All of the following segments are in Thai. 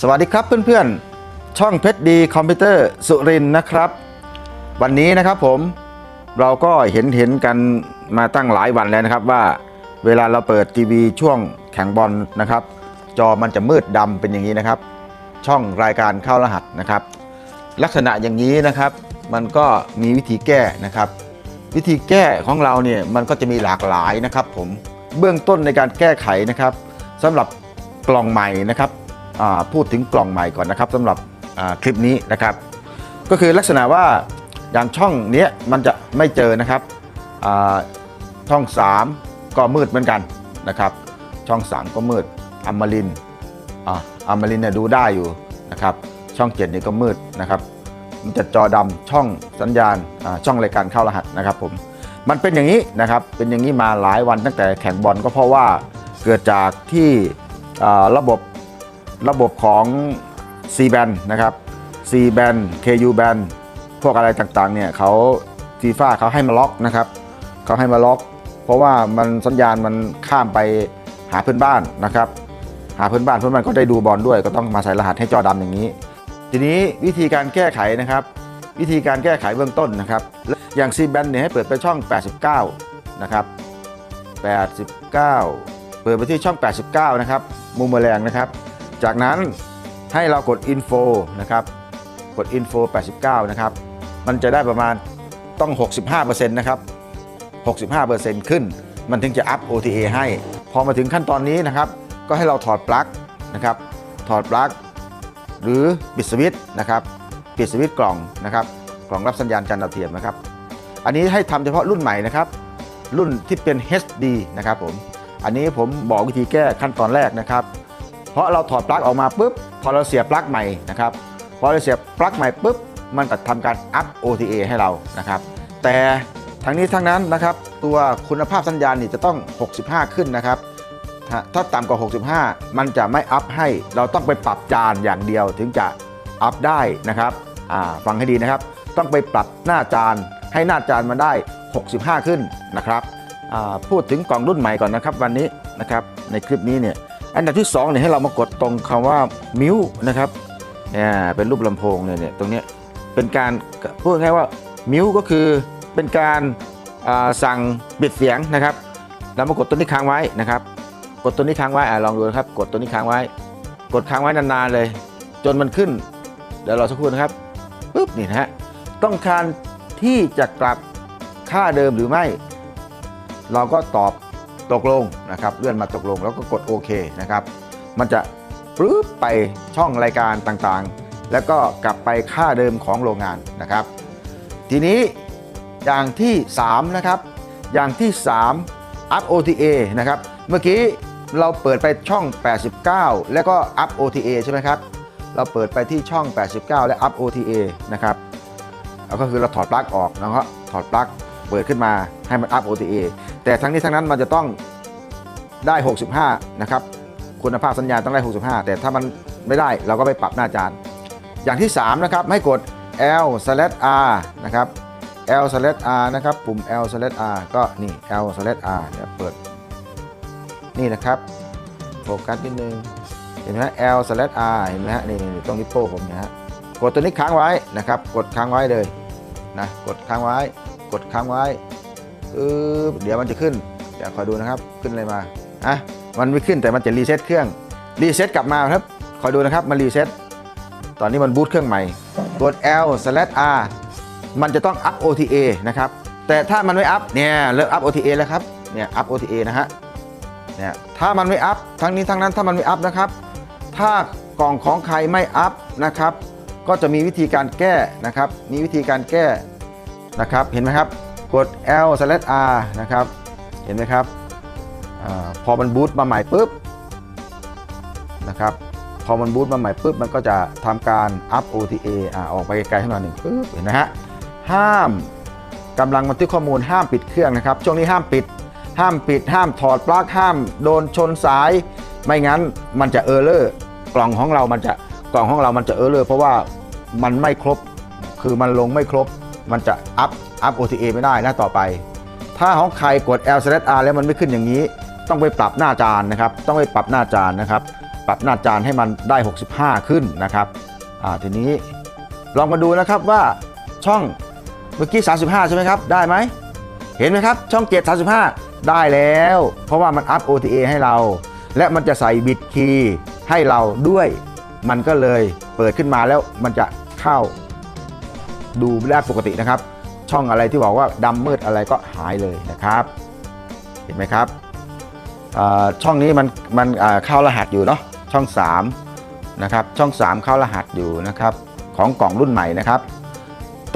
สวัสดีครับเพื่อนๆ ช่องเพชรดีคอมพิวเตอร์สุรินนะครับ วันนี้นะครับผมเราก็เห็นเห็นกันมาตั้งหลายวันแล้วนะครับว่าเวลาเราเปิดทีวีช่วงแข่งบอลนะครับ จอมันจะมืดดำเป็นอย่างนี้นะครับ ช่องรายการเข้ารหัสนะครับ ลักษณะอย่างนี้นะครับ มันก็มีวิธีแก้นะครับ วิธีแก้ของเราเนี่ยมันก็จะมีหลากหลายนะครับ ผมเบื้องต้นในการแก้ไขนะครับสำหรับกล่องใหม่นะครับ พูดถึงกล่องใหม่ก่อนนะครับสำหรับคลิปนี้นะครับ ก็คือลักษณะว่าอย่างช่องนี้มันจะไม่เจอนะครับช่อง 3 ก็มืดเหมือนกันนะครับ ช่อง 3 ก็มืดอมรินอ่าอมรินเนี่ยดูได้อยู่นะครับ ช่อง7นี่ก็มืดนะครับมันจะจอดำช่องสัญญาณช่องรายการเข้ารหัสนะครับผมมันเป็นอย่างนี้นะครับเป็นอย่างนี้มาหลายวันตั้งแต่แข่งบอลก็เพราะว่าเกิดจากที่ระบบ ระบบของ C band นะครับ C band KU band พวกอะไรต่างๆเนี่ยเขาฟีฟ่าเขาให้มาล็อกนะครับเขาให้มาล็อก เพราะว่ามันสัญญาณมันข้ามไปหาเพื่อนบ้านนะครับ หาเพื่อนบ้านเพื่อนบ้านก็ได้ดูบอลด้วย ก็ต้องมาใส่รหัสให้จอดำอย่างนี้ ทีนี้วิธีการแก้ไขนะครับ วิธีการแก้ไขเบื้องต้นนะครับอย่างซีแบนเนี่ยให้เปิดไปช่อง 89 นะครับ 89 เปิดไปที่ช่อง 89 นะครับมุมแมลงนะครับ จากนั้นให้เรากด Info นะครับกด Info 89 นะครับ มันจะได้ประมาณต้อง 65%นะครับ 65%ขึ้น มันถึงจะอัพ OTA ให้ พอมาถึงขั้นตอนนี้นะครับ ก็ให้เราถอดปลั๊กนะครับ ถอดปลั๊กหรือปิดสวิตช์นะครับ ปิดสวิตช์กล่องนะครับ กล่องรับสัญญาณจานดาวเทียมนะครับ อันนี้ให้ทำเฉพาะรุ่นใหม่นะครับ รุ่นที่เป็น HD นะครับผม อันนี้ผมบอกวิธีแก้ขั้นตอนแรกนะครับ เพราะเราถอดปลั๊กออกมาปุ๊บพอเราเสียบปลั๊กใหม่นะครับพอเราเสียบปลั๊กใหม่ปุ๊บมันจะทำการอัพ OTA ให้เรานะครับ แต่ทั้งนี้ทั้งนั้นนะครับ ตัวคุณภาพสัญญาณนี่จะต้อง 65 ขึ้นนะครับ ถ้าต่ำกว่า 65 มันจะไม่อัพให้เราต้องไปปรับจานอย่างเดียวถึงจะอัพได้นะครับฟังให้ดีนะครับ ต้องไปปรับหน้าจานให้หน้าจานมันได้ 65 ขึ้นนะครับพูดถึงกล่องรุ่นใหม่ก่อนนะครับ วันนี้นะครับในคลิปนี้เนี่ย อันดับที่2เนี่ยให้เรามากดตรงคำว่ามิวนะครับเนี่ยเป็นรูปลำโพงเนี่ยเนี่ยตรงเนี้ยเป็นการพูดง่ายว่ามิวก็คือเป็นการสั่งปิดเสียงนะครับเรามากดตัวนี้ค้างไว้นะครับ กดตัวนี้ค้างไว้อะลองดูนะครับ กดตัวนี้ค้างไว้ กดค้างไว้นานๆเลย จนมันขึ้น เดี๋ยวรอสักครู่นะครับปุ๊บนี่นะฮะต้องการที่จะกลับค่าเดิมหรือไม่ เราก็ตอบ ตกลงนะครับเลื่อนมาตกลงแล้วก็กดโอเคนะครับมันจะปึ๊บไปช่องรายการต่างๆ แล้วก็กลับไปค่าเดิมของโรงงานนะครับ ทีนี้อย่างที่3นะครับอย่างที่ 3 up OTA นะครับเมื่อกี้เราเปิดไปช่อง 89 แล้วก็ up OTA ใช่ไหมครับเราเปิดไปที่ช่อง 89 และ up OTA นะครับแล้วก็คือเราถอดปลั๊กออกแล้วก็ถอดปลั๊ก เปิดขึ้นมาให้มัน up OTA แต่ทั้งนี้ทั้งนั้นมันจะต้องได้ 65 นะครับ คุณภาพสัญญาณต้องได้ 65 แต่ถ้ามันไม่ได้เราก็ไปปรับหน้าจานอย่างที่ 3 นะครับ ให้กด L R นะครับ L R นะครับ ปุ่ม L R ก็นี่ L R เดี๋ยวเปิด นี่นะครับ โฟกัสนิดนึง เห็นไหมฮะ L R เห็นไหมฮะนี่นี่ตรงนิ้วโป้งผมนะฮะ กดตัวนี้ค้างไว้นะครับ กดค้างไว้เลยนะ กดค้างไว้ กดค้างไว้เดี๋ยวมันจะขึ้นเดี๋ยวคอยดูนะครับขึ้นอะไรมาอะมันไม่ขึ้นแต่มันจะรีเซ็ตเครื่องรีเซ็ตกลับมาครับคอยดูนะครับมันรีเซ็ตตอนนี้มันบูตเครื่องใหม่กด L R มันจะต้อง up OTA นะครับแต่ถ้ามันไม่ up เนี่ยเลิก up OTA แล้วครับเนี่ย up OTA นะฮะเนี่ยถ้ามันไม่อัพทั้งนี้ทั้งนั้นถ้ามันไม่อัพนะครับ ถ้ากล่องของใครไม่อัพนะครับ ก็จะมีวิธีการแก้นะครับ มีวิธีการแก้ นะครับเห็นไหมครับกด L R นะครับเห็นไหมครับอพอมันบูตมาใหม่ปุ๊บนะครับพอมันบูตมาใหม่ปุ๊บมันก็จะทำการอัพ OTA อ่าออกไปไกลๆขึ้นมาหนึ่งปุ๊บเห็นไหมฮะห้ามกำลังบันทึกข้อมูลห้ามปิดเครื่องนะครับ ช่วงนี้ห้ามปิด ห้ามปิด ห้ามถอดปลั๊กห้ามโดนชนสาย ไม่งั้นมันจะเออร์เลอร์กล่องของเรามันจะกล่องของเรามันจะเออร์เลอร์เพราะว่ามันไม่ครบคือมันลงไม่ครบ มันจะอัพอัพ OTA ไม่ได้นะต่อไป ถ้าของใครกด L R แล้วมันไม่ขึ้นอย่างนี้ ต้องไปปรับหน้าจานนะครับ ต้องไปปรับหน้าจานนะครับ ปรับหน้าจานให้มันได้ 65 ขึ้นนะครับอ่าทีนี้ลองมาดูนะครับว่าช่องเมื่อกี้ 35 ใช่ไหมครับ ได้ไหม เห็นไหมครับ ช่อง 7 35 ได้แล้ว เพราะว่ามันอัพ OTA ให้เรา และมันจะใส่บิตคีย์ให้เราด้วย มันก็เลยเปิดขึ้นมาแล้วมันจะเข้า ดูได้ปกตินะครับ ช่องอะไรที่บอกว่าดำมืดอะไรก็หายเลยนะครับ เห็นไหมครับช่องนี้มันมันเข้ารหัสอยู่เนาะช่อง3นะครับช่อง 3 เข้ารหัสอยู่นะครับของกล่องรุ่นใหม่นะครับ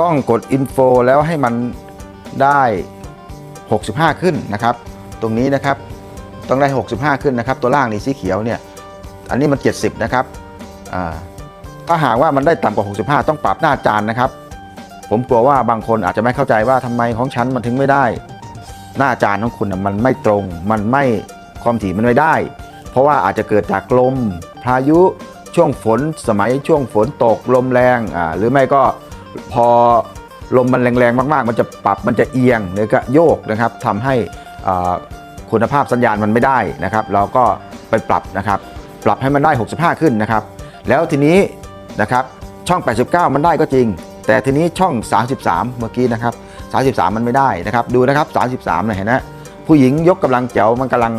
ต้องกด Info แล้วให้มันได้ 65 ขึ้นนะครับ ตรงนี้นะครับต้องได้ 65 ขึ้นนะครับ ตัวล่างนี่สีเขียวเนี่ยอันนี้มัน 70 นะครับถ้าหากว่ามันได้ต่ำกว่า 65 ต้องปรับหน้าจานนะครับ ผมกลัวว่าบางคนอาจจะไม่เข้าใจว่าทำไมของฉันมันถึงไม่ได้ หน้าจานของคุณมันไม่ตรง มันไม่ความถี่มันไม่ได้ เพราะว่าอาจจะเกิดจากลมพายุช่วงฝนสมัยช่วงฝนตกลมแรงอ่าหรือไม่ก็พอลมมันแรงๆมาก ๆ มันจะปรับมันจะเอียงหรือก็โยกนะครับทำให้อ่าคุณภาพสัญญาณมันไม่ได้นะครับ เราก็ไปปรับนะครับ ปรับให้มันได้ 65 ขึ้นนะครับ แล้วทีนี้นะครับช่อง 89 มันได้ก็จริง แต่ทีนี้ช่อง 33 เมื่อกี้นะครับ 33 มันไม่ได้นะครับ ดูนะครับ 33เนี่ยเห็นนะผู้หญิงยกกำลังแจ๋วมันกำลัง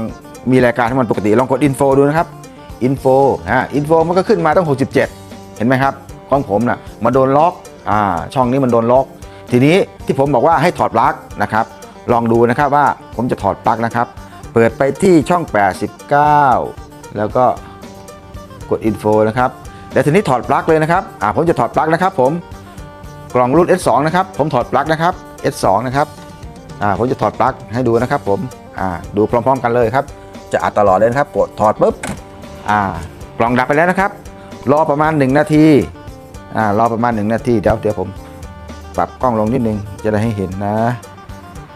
มีรายการให้มันปกติลองกดอินโฟดูนะครับอินโฟอ่าอินโฟมันก็ขึ้นมาตั้ง 67 เห็นไหมครับของผมนะ่ะมาโดนล็อกอ่าช่องนี้มันโดนล็อก ทีนี้ที่ผมบอกว่าให้ถอดปลั๊กนะครับ ลองดูนะครับว่าผมจะถอดปลั๊กนะครับ เปิดไปที่ช่อง 89 แล้วก็กดอินโฟนะครับแล้วทีนี้ถอดปลั๊กเลยนะครับอ่าผมจะถอดปลั๊กนะครับผม กล่องรุ่น S2 นะครับ ผมถอดปลั๊กนะครับ S2 นะครับอ่าผมจะถอดปลั๊กให้ดูนะครับ ผมอ่าดูพร้อม ๆ กันเลยครับ จะอัดตลอดเลยนะครับกดถอดปุ๊บอ่ากล่องดับไปแล้วนะครับ รอประมาณ 1 นาทีอ่ารอประมาณ 1 นาทีเดี๋ยวเดี๋ยวผมปรับกล้องลงนิดนึงจะได้ให้เห็นนะ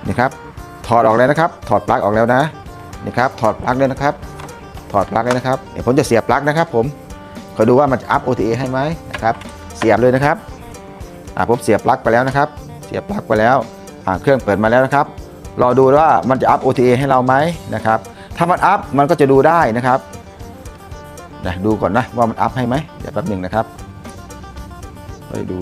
นี่ครับถอดออกแล้วนะครับ ถอดปลั๊กออกแล้วนะนี่ครับถอดปลั๊กเลยนะครับ ถอดปลั๊กเลยนะครับเดี๋ยวผมจะเสียบปลั๊กนะครับ ผมคอยดูว่ามันจะอัพ OTA ให้ไหมนะครับ เสียบเลยนะครับ ผมเสียบปลั๊กไปแล้วนะครับ เสียบปลั๊กไปแล้วอ่าเครื่องเปิดมาแล้วนะครับ รอดูว่ามันจะอัพ OTA ให้เราไหมนะครับ ถ้ามันอัพมันก็จะดูได้นะครับนะดูก่อนนะว่ามันอัพให้ไหมเดี๋ยวแป๊บหนึ่งนะครับไปดู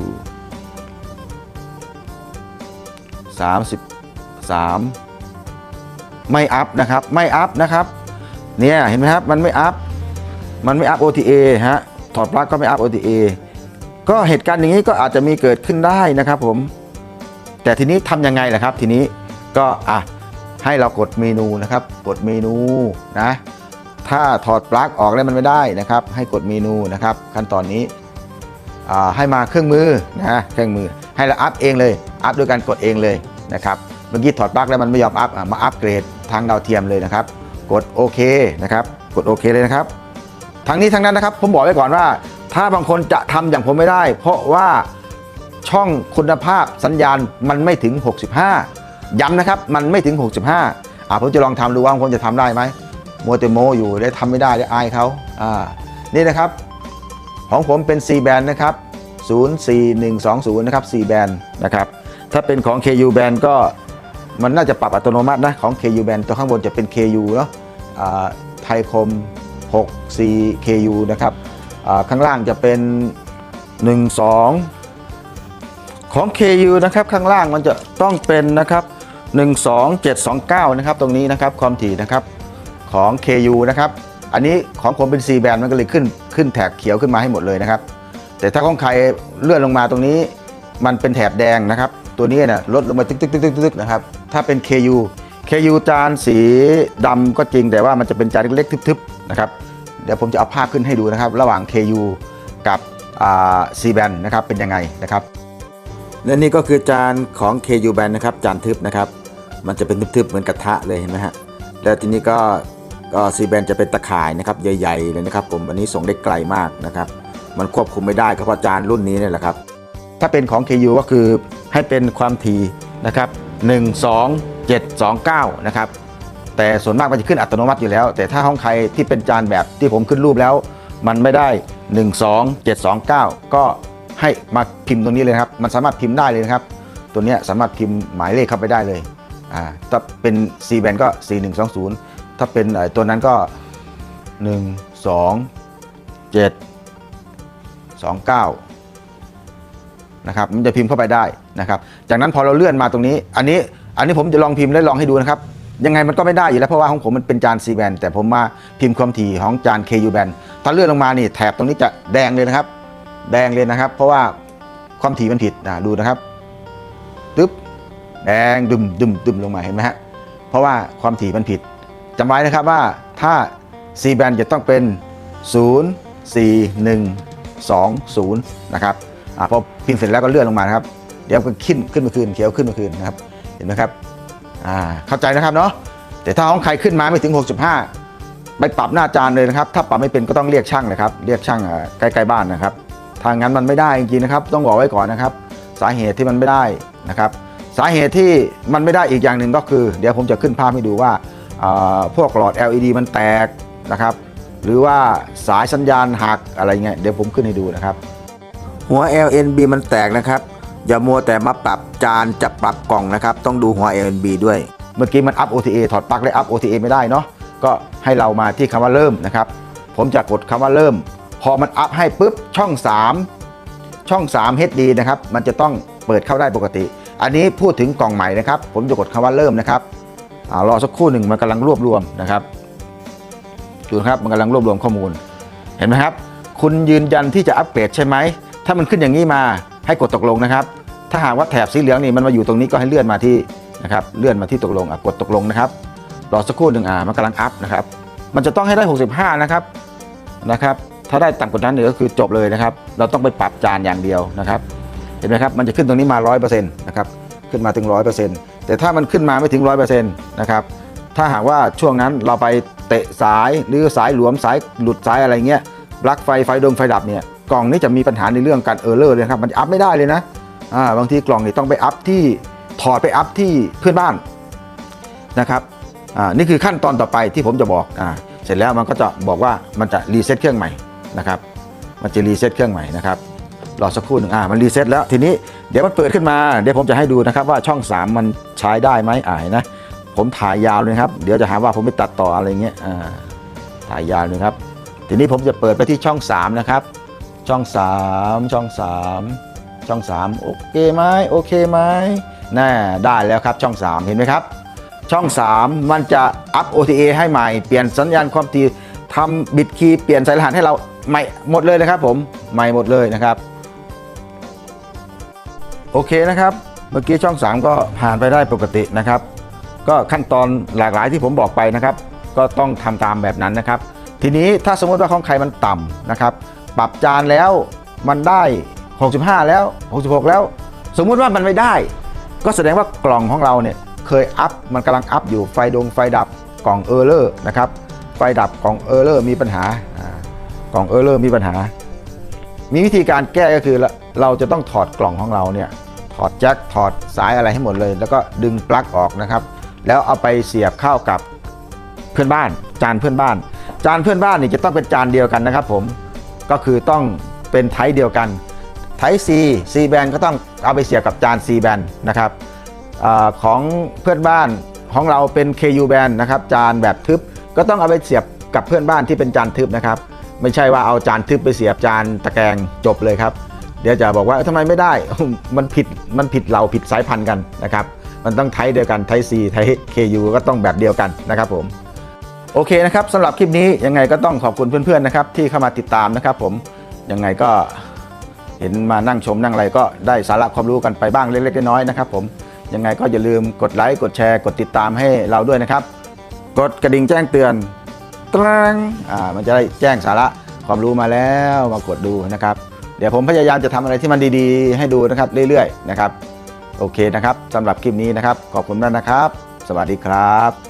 33 ไม่อัพนะครับ ไม่อัพนะครับ เนี่ยเห็นไหมครับ มันไม่อัพ มันไม่อัพ OTA ฮะ ถอดปลั๊กก็ไม่อัพ OTA ก็เหตุการณ์อย่างนี้ก็อาจจะมีเกิดขึ้นได้นะครับผม แต่ทีนี้ทำยังไงล่ะครับ ทีนี้ก็อะให้เรากดเมนูนะครับ กดเมนูนะ ถ้าถอดปลั๊กออกแล้วมันไม่ได้นะครับ ให้กดเมนูนะครับ ขั้นตอนนี้อ่าให้มาเครื่องมือนะเครื่องมือ ให้เราอัพเองเลยอัพด้วยการกดเองเลยนะครับเมื่อกี้ถอดปลั๊กแล้วมันไม่ยอมอัพอะมาอัพเกรดทางดาวเทียมเลยนะครับ กดโอเคนะครับ กดโอเคเลยนะครับทั้งนี้ทั้งนั้นนะครับ ผมบอกไว้ก่อนว่า ถ้าบางคนจะทำอย่างผมไม่ได้ เพราะว่าช่องคุณภาพสัญญาณมันไม่ถึง 65 ย้ำนะครับ มันไม่ถึง 65อ่าผมจะลองทำดูว่าผมจะทำได้ไหมมัวแต่โมอยู่ได้ทำไม่ได้ได้อายเขาอ่านี่นะครับ ของผมเป็น C band นะครับ 04120 นะครับ C band นะครับ ถ้าเป็นของ KU band ก็มันน่าจะปรับอัตโนมัตินะ ของ KU band ตัวข้างบนจะเป็น KU เนาะอ่าไทยคม 6C KU นะครับ ข้างล่างจะเป็น 12 ของ KU นะครับ ข้างล่างมันจะต้องเป็นนะครับ 12729 นะครับ ตรงนี้นะครับความถี่นะครับของ KU นะครับ อันนี้ของผมเป็น C band มันก็เลยขึ้นขึ้นแถบเขียวขึ้นมาให้หมดเลยนะครับ แต่ถ้าของใครเลื่อนลงมาตรงนี้ มันเป็นแถบแดงนะครับ ตัวนี้นี่ยลดลงมาตึกตึกตึกตึกตึกนะครับ ถ้าเป็น KU KU จานสีดำก็จริงแต่ว่ามันจะเป็นจานเล็กๆทึบๆนะครับ ดี๋ยวผมจะเอาภาพขึ้นให้ดูนะครับ ระหว่าง KU กับอ่า C band นะครับเป็นยังไงนะครับและนี่ก็คือจานของ KU band นะครับจานทึบนะครับ มันจะเป็นทึบๆเหมือนกระทะเลยเห็นไหมฮะแล้วทีนี้ก็ก็ซีแบนจะเป็นตะข่ายนะครับใหญ่ๆเลยนะครับ ผมอันนี้ส่งได้ไกลมากนะครับ มันควบคุมไม่ได้ก็เพราะจานรุ่นนี้นี่แหละครับ ถ้าเป็นของ KU ก็คือให้เป็นความถี่นะครับ 12729 นะครับ แต่ส่วนมากมันจะขึ้นอัตโนมัติอยู่แล้ว แต่ถ้าห้องใครที่เป็นจานแบบที่ผมขึ้นรูปแล้ว มันไม่ได้ 12729 ก็ให้มาพิมพ์ตรงนี้เลยครับ มันสามารถพิมพ์ได้เลยนะครับ ตัวนี้สามารถพิมพ์หมายเลขเข้าไปได้เลยอ่าถ้าเป็น C band ก็ 4120 ถ้าเป็นตัวนั้นก็ 1 2 29นะครับมันจะพิมพ์เข้าไปได้นะครับ จากนั้นพอเราเลื่อนมาตรงนี้ อันนี้อันนี้ผมจะลองพิมพ์และลองให้ดูนะครับ ยังไงมันก็ไม่ได้อยู่แล้วเพราะว่าของผมมันเป็นจาน C band แต่ผมมาพิมพ์ความถี่ของจาน KU band ถ้าเลื่อนลงมานี่แถบตรงนี้จะแดงเลยนะครับ แดงเลยนะครับ เพราะว่าความถี่มันผิดนะดูนะครับตึ๊บแดงดึมดึมดึมลงมาเห็นไหมฮะเพราะว่าความถี่มันผิดจำไว้นะครับว่าถ้า C band จะต้องเป็น 0 4 1 2 0นะครับอพอพิมพ์เสร็จแล้วก็เลื่อนลงมานะครับ เดี๋ยวก็ขึ้นขึ้นมาคืนเขียวขึ้นมาคืนนะครับ เห็นไหมครับ อ่าเข้าใจนะครับเนาะแต่ถ้าของใครขึ้นมาไม่ถึง 65 ไปปรับหน้าจานเลยนะครับ ถ้าปรับไม่เป็นก็ต้องเรียกช่างนะครับ เรียกช่างใกล้ๆบ้านนะครับทางนั้นมันไม่ได้จริงๆนะครับ ต้องบอกไว้ก่อนนะครับ สาเหตุที่มันไม่ได้นะครับ สาเหตุที่มันไม่ได้อีกอย่างหนึ่งก็คือ เดี๋ยวผมจะขึ้นภาพให้ดูว่าอ่าพวกหลอด LED มันแตกนะครับ หรือว่าสายสัญญาณหักอะไรเงี้ยเดี๋ยวผมขึ้นให้ดูนะครับ หัว LNB มันแตกนะครับ อย่ามัวแต่มาปรับจานจะปรับกล่องนะครับ ต้องดูหัว LNB ด้วย เมื่อกี้มันอัพ OTA ถอดปลั๊กและอัพ OTA ไม่ได้เนาะก็ให้เรามาที่คำว่าเริ่มนะครับ ผมจะกดคำว่าเริ่ม พอมันอัพให้ปุ๊บช่อง 3 ช่อง 3 HD นะครับ มันจะต้องเปิดเข้าได้ปกติ อันนี้พูดถึงกล่องใหม่นะครับ ผมจะกดคำว่าเริ่มนะครับอรอสักครู่หนึ่งมันกำลังรวบรวมนะครับดูนะครับมันกำลังรวบรวมข้อมูล เห็นไหมครับ คุณยืนยันที่จะอัปเกรดใช่ไหม ถ้ามันขึ้นอย่างนี้มา ให้กดตกลงนะครับ ถ้าหากว่าแถบสีเหลืองนี่มันมาอยู่ตรงนี้ก็ให้เลื่อนมาที่นะครับเลื่อนมาที่ตกลงอะกดตกลงนะครับรอสักครู่หนึ่งอ่ามันกำลังอัพนะครับมันจะต้องให้ได้ 65 นะครับนะครับ ถ้าได้ต่ำกว่านั้นเนี่ยก็คือจบเลยนะครับ เราต้องไปปรับจานอย่างเดียวนะครับ เห็นไหมครับมันจะขึ้นตรงนี้มา 100%นะครับขึ้นมาถึง 100%แต่ถ้ามันขึ้นมาไม่ถึง 100%นะครับถ้าหากว่าช่วงนั้นเราไปเตะสายหรือสายหลวมสายหลุดสายอะไรเงี้ยปลั๊กไฟไฟดงไฟดับเนี่ย กล่องนี้จะมีปัญหาในเรื่องการเออร์เลอร์เลยครับมันอัพไม่ได้เลยนะอ่าบางทีกล่องนี่ต้องไปอัพที่ถอดไปอัพที่เพื่อนบ้านนะครับอ่านี่คือขั้นตอนต่อไปที่ผมจะบอกอ่าเสร็จแล้วมันก็จะบอกว่ามันจะรีเซ็ตเครื่องใหม่นะครับมันจะรีเซ็ตเครื่องใหม่นะครับรอสักครู่หนึ่งอ่ามันรีเซ็ตแล้วทีนี้เดี๋ยวมันเปิดขึ้นมาเดี๋ยวผมจะให้ดูนะครับว่าช่อง 3 มันใช้ได้ไหมอ่าเห็นนะผมถ่ายยาวเลยครับเดี๋ยวจะหาว่าผมไปตัดต่ออะไรเงี้ยอ่าถ่ายยาวเลยครับทีนี้ผมจะเปิดไปที่ช่อง 3 นะครับ ช่อง 3 ช่อง 3 ช่อง 3 โอเคไหมโอเคไหมน่าได้แล้วครับช่อง 3 เห็นไหมครับ ช่อง 3 มันจะอัพ OTA ให้ใหม่ เปลี่ยนสัญญาณความถี่ทำบิตคีย์เปลี่ยนสายรหัสให้เราใหม่หมดเลยนะครับผมใหม่หมดเลยนะครับ โอเคนะครับ เมื่อกี้ช่อง 3 ก็ผ่านไปได้ปกตินะครับ ก็ขั้นตอนหลากหลายที่ผมบอกไปนะครับ ก็ต้องทำตามแบบนั้นนะครับ ทีนี้ถ้าสมมติว่าของใครมันต่ำนะครับ ปรับจานแล้วมันได้ 65 แล้ว 66 แล้ว สมมุติว่ามันไม่ได้ ก็แสดงว่ากล่องของเราเนี่ยเคยอัพมันกำลังอัพอยู่ไฟดงไฟดับกล่องเออร์เลอร์นะครับไฟดับกล่องเออร์เลอร์มีปัญหาอ่ากล่องเออร์เลอร์มีปัญหา มีวิธีการแก้ก็คือเราเราจะต้องถอดกล่องของเราเนี่ยถอดแจ็คถอดสายอะไรให้หมดเลย แล้วก็ดึงปลั๊กออกนะครับ แล้วเอาไปเสียบเข้ากับเพื่อนบ้าน จานเพื่อนบ้าน จานเพื่อนบ้านนี่จะต้องเป็นจานเดียวกันนะครับผม ก็คือต้องเป็นไทป์เดียวกันไทป์ C C band ก็ต้องเอาไปเสียบกับจาน C band นะครับอของเพื่อนบ้านของเราเป็น KU band นะครับจานแบบทึบก็ต้องเอาไปเสียบกับเพื่อนบ้านที่เป็นจานทึบนะครับ ไม่ใช่ว่าเอาจานทึบไปเสียบจานตะแกรงจบเลยครับ เดี๋ยวจะบอกว่าเอ้าทำไมไม่ได้ มันผิดมันผิดเราผิดสายพันธุ์กันนะครับ มันต้องไทป์เดียวกันไทป์ C ไทป์ KU ก็ต้องแบบเดียวกันนะครับผม โอเคนะครับสำหรับคลิปนี้ยังไงก็ต้องขอบคุณเพื่อนๆนะครับที่เข้ามาติดตามนะครับ ผมยังไงก็เห็นมานั่งชมนั่งอะไรก็ได้สาระความรู้กันไปบ้างเล็กๆน้อยๆนะครับ ผมยังไงก็อย่าลืมกดไลค์กดแชร์ กดติดตามให้เราด้วยนะครับ กดกระดิ่งแจ้งเตือนตรังอ่ามันจะได้แจ้งสาระความรู้มาแล้วมากดดูนะครับ เดี๋ยวผมพยายามจะทำอะไรที่มันดีๆ ให้ดูนะครับเรื่อยๆนะครับ โอเคนะครับสำหรับคลิปนี้นะครับ ขอบคุณมากนะครับ สวัสดีครับ